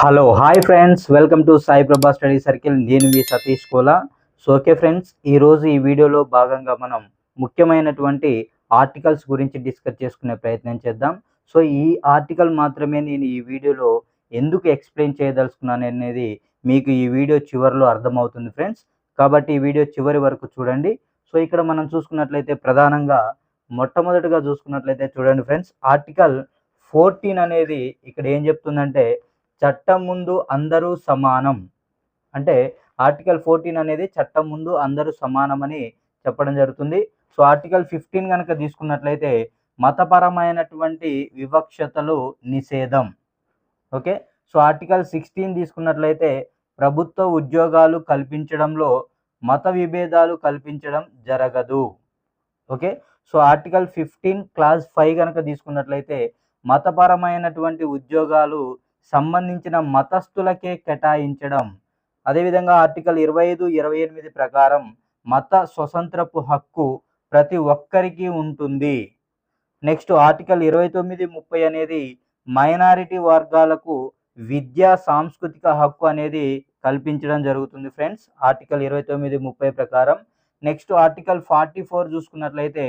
Hello hi friends welcome to Sai Prabha study circle నేను మీ Satish Kola. So okay friends ఈరోజు ఈ వీడియోలో భాగంగా మనం ముఖ్యమైనటువంటి ఆర్టికల్స్ గురించి డిస్కస్ చేసుకునే ప్రయత్నం చేద్దాం. సో ఈ ఆర్టికల్ మాత్రమే నేను ఈ వీడియోలో ఎందుకు ఎక్స్ప్లెయిన్ చేయదలుచుకున్నాను అనేది మీకు ఈ వీడియో చివరిలో అర్థమవుతుంది ఫ్రెండ్స్ కాబట్టి ఈ వీడియో చివరి వరకు చూడండి. సో ఇక్కడ మనం చూసుకున్నట్లయితే ప్రధానంగా మొట్టమొదటిగా చూసుకున్నట్లయితే చూడండి ఫ్రెండ్స్ ఆర్టికల్ ఫోర్టీన్ అనేది ఇక్కడ ఏం చెప్తుందంటే చట్టం ముందు అందరూ సమానం. అంటే ఆర్టికల్ ఫోర్టీన్ అనేది చట్టం ముందు అందరూ సమానమని చెప్పడం జరుగుతుంది. సో ఆర్టికల్ ఫిఫ్టీన్ కనుక తీసుకున్నట్లయితే మతపరమైనటువంటి వివక్షతలు నిషేధం. ఓకే? సో ఆర్టికల్ సిక్స్టీన్ తీసుకున్నట్లయితే ప్రభుత్వ ఉద్యోగాలు కల్పించడంలో మత విభేదాలు కల్పించడం జరగదు. Okay? So article fifteen clause five కనుక తీసుకున్నట్లయితే మతపరమైనటువంటి ఉద్యోగాలు సంబంధించిన మతస్థులకే కేటాయించడం. అదేవిధంగా ఆర్టికల్ ఇరవై ఐదు ఇరవై ఎనిమిది ప్రకారం మత స్వతంత్రపు హక్కు ప్రతి ఒక్కరికి ఉంటుంది. నెక్స్ట్ ఆర్టికల్ ఇరవై తొమ్మిది ముప్పై అనేది మైనారిటీ వర్గాలకు విద్యా సాంస్కృతిక హక్కు అనేది కల్పించడం జరుగుతుంది ఫ్రెండ్స్. ఆర్టికల్ ఇరవై తొమ్మిది ముప్పై ప్రకారం. నెక్స్ట్ ఆర్టికల్ ఫార్టీ ఫోర్ చూసుకున్నట్లయితే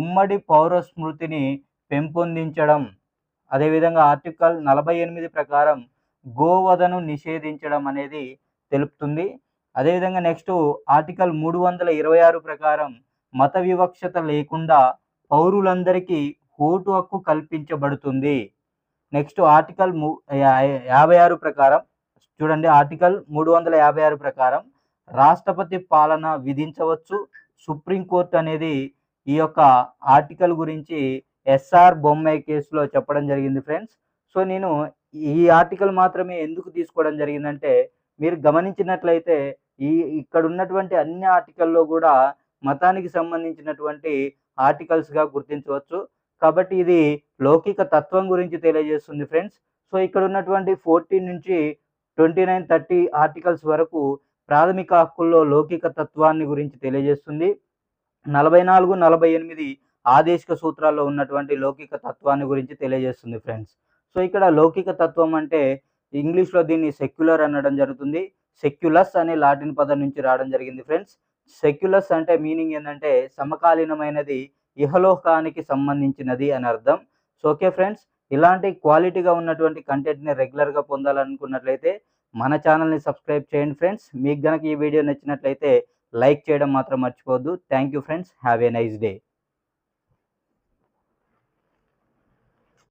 ఉమ్మడి పౌర స్మృతిని పెంపొందించడం. అదేవిధంగా ఆర్టికల్ నలభై ఎనిమిది ప్రకారం గోవధను నిషేధించడం అనేది తెలుపుతుంది. అదేవిధంగా నెక్స్ట్ ఆర్టికల్ మూడు వందల ఇరవై ఆరు ప్రకారం మత వివక్షత లేకుండా పౌరులందరికీ ఓటు హక్కు కల్పించబడుతుంది. నెక్స్ట్ ఆర్టికల్ మూ యా- యాభై ఆరు ప్రకారం చూడండి ఆర్టికల్ మూడు వందల యాభై ఆరు ప్రకారం రాష్ట్రపతి పాలన విధించవచ్చు. సుప్రీంకోర్టు అనేది ఈ యొక్క ఆర్టికల్ గురించి ఎస్ఆర్ బొమ్మాయి కేసులో చెప్పడం జరిగింది ఫ్రెండ్స్. సో నేను ఈ ఆర్టికల్ మాత్రమే ఎందుకు తీసుకోవడం జరిగిందంటే మీరు గమనించినట్లయితే ఈ ఇక్కడ ఉన్నటువంటి అన్ని ఆర్టికల్లో కూడా మతానికి సంబంధించినటువంటి ఆర్టికల్స్గా గుర్తించవచ్చు. కాబట్టి ఇది లౌకిక తత్వం గురించి తెలియజేస్తుంది ఫ్రెండ్స్. సో ఇక్కడ ఉన్నటువంటి ఫోర్టీన్ నుంచి ట్వంటీ నైన్ థర్టీ ఆర్టికల్స్ వరకు ప్రాథమిక హక్కుల్లో లౌకిక తత్వాన్ని గురించి తెలియజేస్తుంది. నలభై నాలుగు నలభై ఎనిమిది ఆదేశిక సూత్రాల్లో ఉన్నటువంటి లౌకిక తత్వాన్ని గురించి తెలియజేస్తుంది ఫ్రెండ్స్. సో ఇక్కడ లౌకిక తత్వం అంటే ఇంగ్లీష్లో దీన్ని సెక్యులర్ అనడం జరుగుతుంది. సెక్యులస్ అనే లాటిన్ పదం నుంచి రావడం జరిగింది ఫ్రెండ్స్. సెక్యులస్ అంటే మీనింగ్ ఏంటంటే సమకాలీనమైనది ఇహలోకానికి సంబంధించినది అని అర్థం. So okay friends. ఇలాంటి క్వాలిటీగా ఉన్నటువంటి కంటెంట్ని రెగ్యులర్గా పొందాలనుకున్నట్లయితే మన ఛానల్ని సబ్స్క్రైబ్ చేయండి ఫ్రెండ్స్. మీకు గనక ఈ వీడియో నచ్చినట్లయితే లైక్ చేయడం మాత్రం మర్చిపోవద్దు. Thank you friends. Have a nice day.